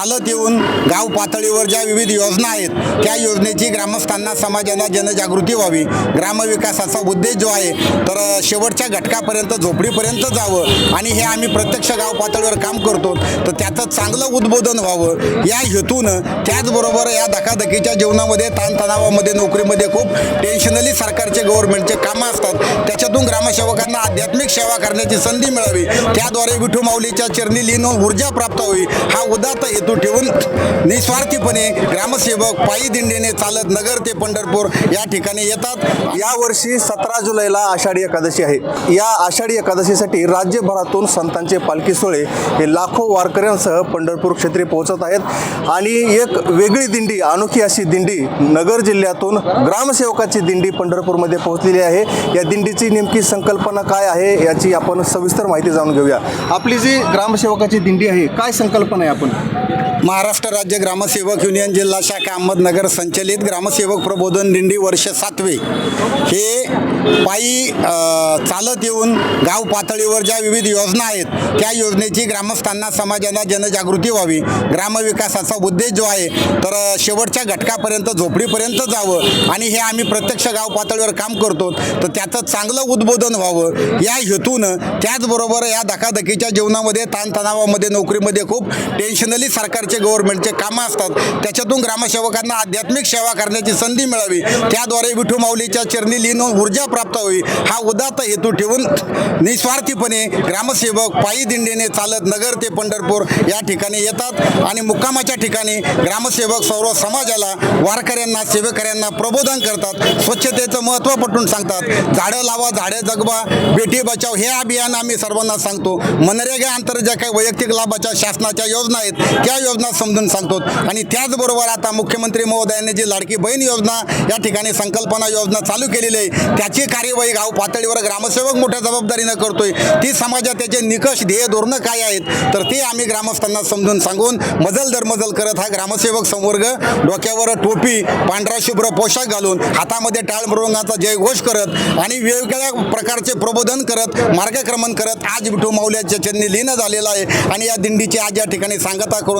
चालत येऊन गाव पातळीवर ज्या विविध योजना आहेत त्या योजनेची ग्रामस्थांना समाजाला जनजागृती व्हावी. ग्रामविकासाचा उद्देश जो आहे तर शेवटच्या घटकापर्यंत झोपडीपर्यंत जावं आणि हे आम्ही प्रत्यक्ष गाव पातळीवर काम करतो. तर त्याचं चांगलं उद्बोधन व्हावं. या हेतूनं त्याचबरोबर या धकाधकीच्या जीवनामध्ये ताणतणावामध्ये नोकरीमध्ये खूप टेन्शनली सरकारचे गव्हर्नमेंटचे कामं असतात. त्याच्यातून ग्रामसेवकांना आध्यात्मिक सेवा करण्याची संधी मिळावी. त्याद्वारे विठू माऊलीच्या चरणी लीन ऊर्जा प्राप्त होईल हा उदात्त हेतू ठेवून निस्वार्थीपणे ग्रामसेवक पायी दिंडीने चालत नगर ते पंढरपूर या ठिकाणी येतात. यावर्षी सतरा जुलैला आषाढी एकादशी आहे. या आषाढी एकादशीसाठी राज्यभरातून संतांचे पालखी सोहळे हे लाखो वारकऱ्यांसह पंढरपूर क्षेत्री पोहोचत आहेत. आणि एक वेगळी दिंडी अनोखी अशी दिंडी नगर जिल्ह्यातून ग्रामसेवकाची दिंडी पंढरपूरमध्ये पोहोचलेली आहे. या दिंडीची नेमकी संकल्पना काय आहे याची आपण सविस्तर माहिती जाणून घेऊया. आपली जी ग्रामसेवकाची दिंडी आहे काय संकल्पना आहे आपण? महाराष्ट्र राज्य ग्रामसेवक युनियन जिल्हा शाखा अहमदनगर संचलित ग्रामसेवक प्रबोधन दिंडी वर्ष सातवे. हे पायी चालत येऊन गाव पातळीवर ज्या विविध योजना आहेत त्या योजनेची ग्रामस्थांना समाजाला जनजागृती व्हावी. ग्रामविकासाचा उद्देश जो आहे तर शेवटच्या घटकापर्यंत झोपडीपर्यंत जावं आणि हे आम्ही प्रत्यक्ष गाव पातळीवर काम करतो. तर त्याचं चांगलं उद्बोधन व्हावं. या हेतूनं त्याचबरोबर या धकाधकीच्या जीवनामध्ये ताणतणावामध्ये नोकरीमध्ये खूप टेन्शनली सरकारचे गव्हर्नमेंटचे कामं असतात त्याच्यातून ग्रामसेवकांना आध्यात्मिक सेवा करण्याची संधी मिळावी. त्याद्वारे विठू माऊलीच्या चरणी लीन ऊर्जा प्राप्त होईल हा उदात्त हेतू ठेवून निस्वार्थीपणे ग्रामसेवक पायी दिंडीने चालत नगर ते पंढरपूर या ठिकाणी येतात आणि मुक्कामाच्या ठिकाणी ग्रामसेवक सर्व समाजाला वारकऱ्यांना सेवेकऱ्यांना प्रबोधन करतात. स्वच्छतेचं महत्त्व पटवून सांगतात. झाडं लावा झाडे जगवा बेटी बचाव हे अभियान आम्ही सर्वांना सांगतो. मनरेगा अंतर्गत ज्या काही वैयक्तिक लाभाच्या शासनाच्या योजना आहेत त्या योजना समजून सांगतो. आणि त्याचबरोबर आता मुख्यमंत्री महोदयांनी जी लाडकी बहीण योजना या ठिकाणी संकल्पना योजना चालू केलेली आहे त्याची कार्यवाही गाव पातळीवर ग्रामसेवक मोठ्या जबाबदारीनं करतोय. ती समाजात त्याचे निकष ध्येय धोरणं काय आहेत तर ते आम्ही ग्रामस्थांना समजून सांगून मजल दरमजल करत हा ग्रामसेवक संवर्ग डोक्यावर टोपी पांढरा शुभ्र पोशाख घालून हातामध्ये टाळ मृंगाचा जयघोष करत आणि वेगवेगळ्या प्रकारचे प्रबोधन करत मार्गक्रमण करत आज विठू माऊल्याच्या चरणी लीन झालेला आहे. आणि या दिंडीची आज या ठिकाणी सांगता करून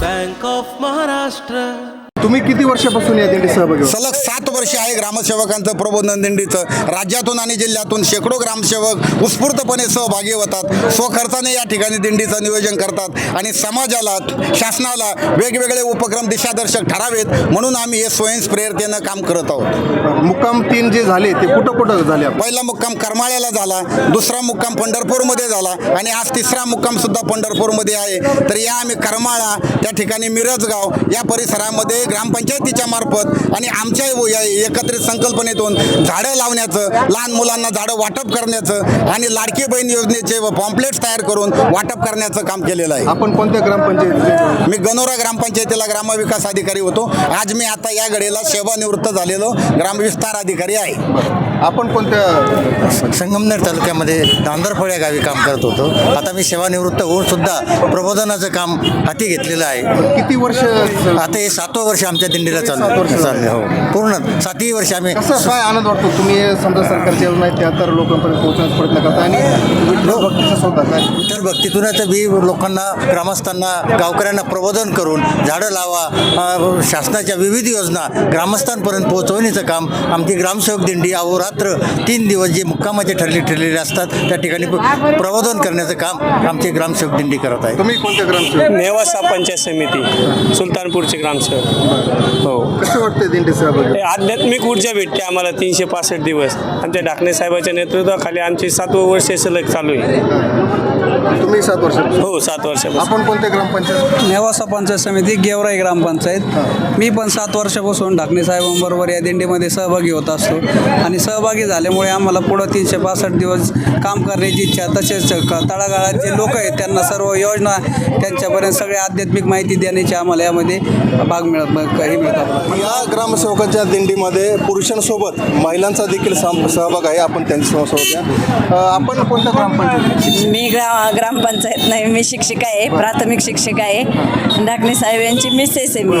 बँक ऑफ महाराष्ट्र तुम्ही किती वर्षापासून या दिंडीत सहभागी होता? सलग सात वर्ष आहे ग्रामसेवकांचं प्रबोधन दिंडीचं राज्यातून आणि जिल्ह्यातून शेकडो ग्रामसेवक उत्स्फूर्तपणे सहभागी होतात स्वखर्चाने या ठिकाणी दिंडीचं नियोजन करतात आणि समाजाला शासनाला वेगवेगळे उपक्रम दिशादर्शक ठरावेत म्हणून आम्ही हे स्वयंस्प्रेरतेनं काम करत आहोत मुक्काम तीन जे झाले ते कुठं कुठं झाले आपण? पहिला मुक्काम करमाळ्याला झाला दुसरा मुक्काम पंढरपूरमध्ये झाला आणि आज तिसरा मुक्काम सुद्धा पंढरपूरमध्ये आहे तर या आम्ही करमाळा त्या ठिकाणी मिरजगाव या परिसरामध्ये ग्रामपंचायतीच्या मार्फत आणि आमच्या या एकत्रित संकल्पनेतून झाडं लावण्याचं लहान मुलांना झाडं वाटप करण्याचं आणि लाडकी बहीण योजनेचे पॉम्पलेट्स तयार करून वाटप करण्याचं काम केलेलं आहे. आपण कोणत्या ग्रामपंचायत मी गनोरा ग्रामपंचायतीला ग्रामविकास अधिकारी होतो. आज मी आता या घडीला सेवानिवृत्त झालेलो ग्रामविस्तार अधिकारी आहे. आपण कोणत्या संगमनेर तालुक्यामध्ये नांदरफळ या गावी काम करत होतो. आता मी सेवानिवृत्त होऊन सुद्धा प्रबोधनाचं काम हाती घेतलेलं आहे. किती वर्ष आता हे सातवं वर्ष आमच्या दिंडीला चालू चालले हो. पूर्ण सातही वर्ष आम्ही कसं काय आनंद वाटतो? तुम्ही समजा सरकारच्या योजना आहेत त्या तर लोकांपर्यंत पोहोचण्याचा प्रयत्न करता आणि विठ्ठल काय? तर भक्तीतूनच बी लोकांना ग्रामस्थांना गावकऱ्यांना प्रबोधन करून झाडं लावा शासनाच्या विविध योजना ग्रामस्थांपर्यंत पोहोचवण्याचं काम आमची ग्रामसेवक दिंडी अहोरात्र तीन दिवस जे मुक्कामाचे ठरले ठरलेले असतात त्या ठिकाणी प्र- प्रबोधन करण्याचं काम आमची ग्रामसेवक दिंडी करत आहे तुम्ही कोणत्या ग्रामसेवक? नेवासा पंचायत समिती सुलतानपूरचे ग्रामसेवक. हो. कसं वाटतं दिंडी हे आध्यात्मिक ऊर्जा भेटते आम्हाला तीनशे पासष्ट दिवस. आमच्या डाकणे साहेबाच्या नेतृत्वाखाली आमची सातवं वर्ष सलग चालू आहे. तुम्ही सात वर्ष हो सात वर्षापासून. आपण कोणत्या ग्रामपंचायत? नेवासा पंचायत समिती गेवराई ग्रामपंचायत. मी पण सात वर्षापासून ढाकणे साहेबांबरोबर या दिंडीमध्ये सहभागी होत असतो. आणि सहभागी सहभागी झाल्यामुळे आम्हाला पुढं तीनशे पासष्ट दिवस काम करण्याची इच्छा तसेच क- तळागाळात जे लोक आहेत त्यांना सर्व योजना त्यांच्यापर्यंत सगळ्या आध्यात्मिक माहिती देण्याची आम्हाला यामध्ये भाग मिळत हे मिळतात या ग्रामसेवकांच्या दिंडीमध्ये पुरुषांसोबत महिलांचा देखील सहभाग आहे. आपण त्यांच्यासोबत आपण कोणत्या ग्रामपंचायत मी ग्रा ग्रामपंचायत नाही मी शिक्षिका आहे प्राथमिक शिक्षिका आहे. डाकणे साहेब यांची मिसेस आहे मी.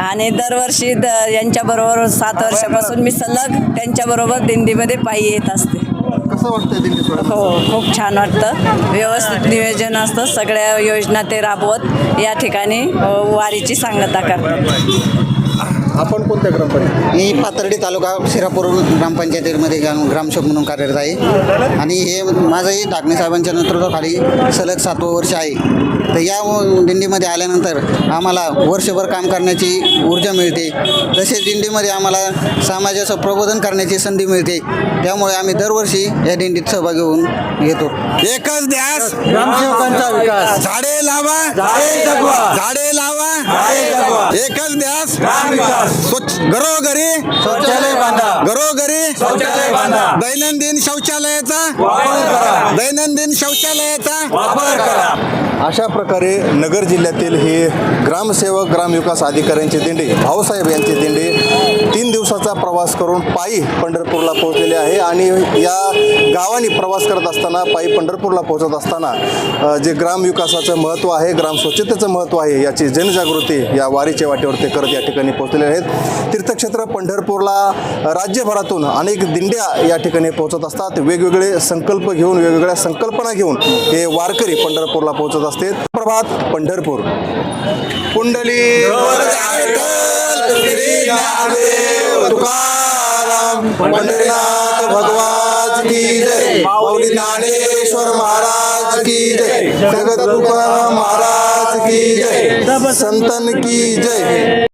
आणि दरवर्षी द यांच्याबरोबर सात वर्षापासून मी सलग त्यांच्याबरोबर दिंडीमध्ये पायी येत असते. कसं दिंडी? हो खूप छान वाटतं. व्यवस्थित नियोजन असतं. सगळ्या योजना ते राबवत या ठिकाणी अ, वारीची सांगता करतात. आपण कोणत्या ग्रामपंचायत? मी पाथर्डी तालुका शिरापूर ग्रामपंचायतीमध्ये ग्राम ग्रामसेवक म्हणून कार्यरत आहे. आणि हे माझंही डाकणे साहेबांच्या नेतृत्वाखाली सलग सातवं वर्ष आहे. तर या दिंडीमध्ये आल्यानंतर आम्हाला वर्षभर काम करण्याची ऊर्जा मिळते. तसेच दिंडीमध्ये आम्हाला समाजाचं प्रबोधन करण्याची संधी मिळते. त्यामुळे आम्ही दरवर्षी या दिंडीत सहभागी होऊन घेतो एकच ध्यास. ग्रामसेवकांचा विकास. झाडे लावा. झाडे जगवा. झाडे लावा. झाडे जगवा. एकच ध्यास. स्वच्छ घरोघरी शौचालय बांधा घरोघरी शौचालय बांधा. दैनंदिन शौचालयाचा. दैनंदिन शौचालयाचा वापर करा. अशा प्रकारे नगर जिल्ह्यातील हे ग्रामसेवक ग्रामविकास अधिकाऱ्यांची दिंडे भाऊसाहेब यांचे दिंडे तीन दिवसाचा प्रवास करून पायी पंढरपूरला पोहोचलेले आहे आणि या गावाने प्रवास करत असताना पायी पंढरपूरला पोहोचत असताना जे ग्रामविकासाचं महत्त्व आहे ग्राम स्वच्छतेचं महत्त्व आहे याची जनजागृती या वारीच्या वाटेवर ते करत या ठिकाणी पोहोचलेले आहेत. तीर्थक्षेत्र पंढरपूरला राज्यभरातून अनेक दिंड्या या ठिकाणी पोहोचत असतात. वेगवेगळे संकल्प घेऊन वेगवेगळ्या संकल्पना घेऊन हे वारकरी पंढरपूरला पोहोचत असते. प्रभात पंढरपूर. कुंडली. पंढरीनाथ भगवान की जय. माऊली ज्ञानेश्वर महाराज की जय. जगत महाराज की जय. संतन की जय.